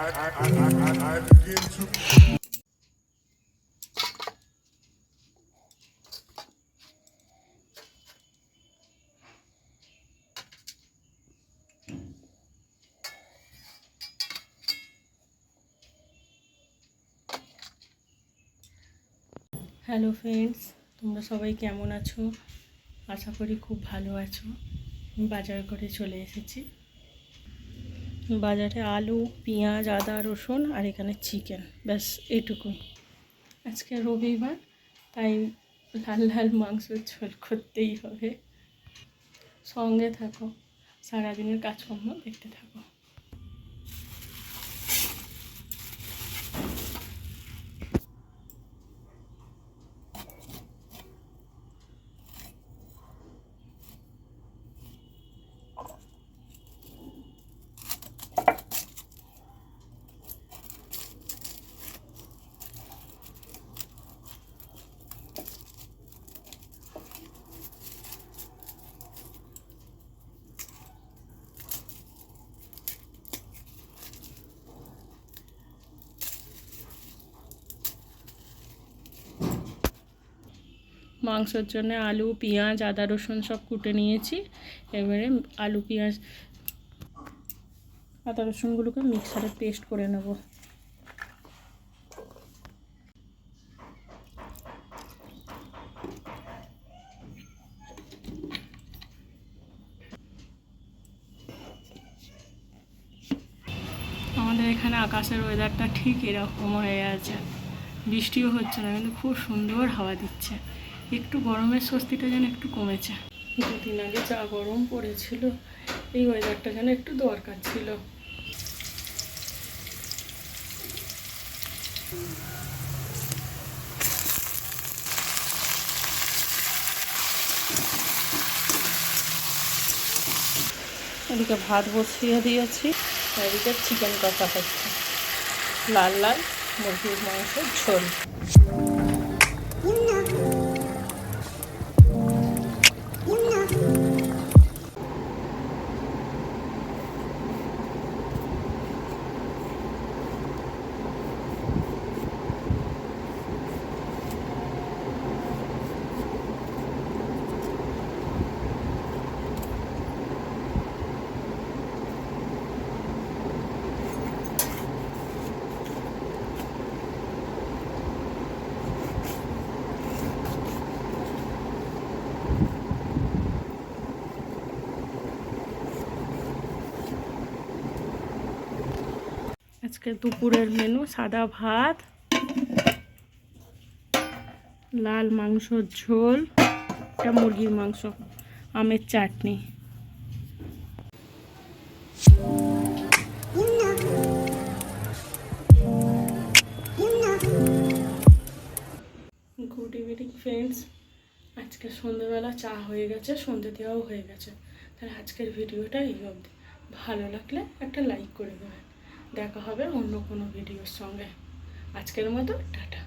Hello friends তোমরা সবাই কেমন আছো? আশা করি খুব ভালো আছো। বাজার করে চলে এসেছি। বাজারে আলু, পেঁয়াজ, আদা, রসুন আর এখানে চিকেন ব্যাস, এটুকুই। আজকে রবিবার, তাই লাল লাল মাংস ঝোল করতেই হবে। সঙ্গে থাকো, সারাদিনের কাজকর্ম দেখতে থাকো। মাংসর জন্য আলু, পেঁয়াজ, আদা, রসুন সব কুটে নিয়েছি। এবারে আলু, পেঁয়াজ, আদা, রসুনগুলোকে মিক্সারে পেস্ট করে নেব। আমাদের এখানে আকাশের ওয়েদারটা ঠিক এরকম হয়ে আছে। বৃষ্টিও হচ্ছে না, কিন্তু খুব সুন্দর হাওয়া দিচ্ছে। একটু গরমের স্বস্তিটা যেন একটু কমেছে। দুদিন আগে যা গরম পড়েছিল এই ওয়েদারটা যেন একটু দরকার ছিল। এদিকে ভাত বসিয়ে দিয়েছি এদিকে চিকেন কষা হচ্ছে। লাল লাল মুরগির মাংসের ঝোল। আজকে দুপুরের মেনু সাদা ভাত, লাল মাংসর ঝোল এটা মুরগির মাংস, আমের চাটনি। গুড ইভিনিং ফ্রেন্ডস আজকে সন্ধ্যেবেলা চা হয়ে গেছে সন্ধ্যে দেওয়াও হয়ে গেছে। তাহলে আজকের ভিডিওটা এই অবধি। ভালো লাগলে একটা লাইক করে দেবেন। দেখা হবে অন্য কোনো ভিডিওর সঙ্গে। আজকের মতো টাটা।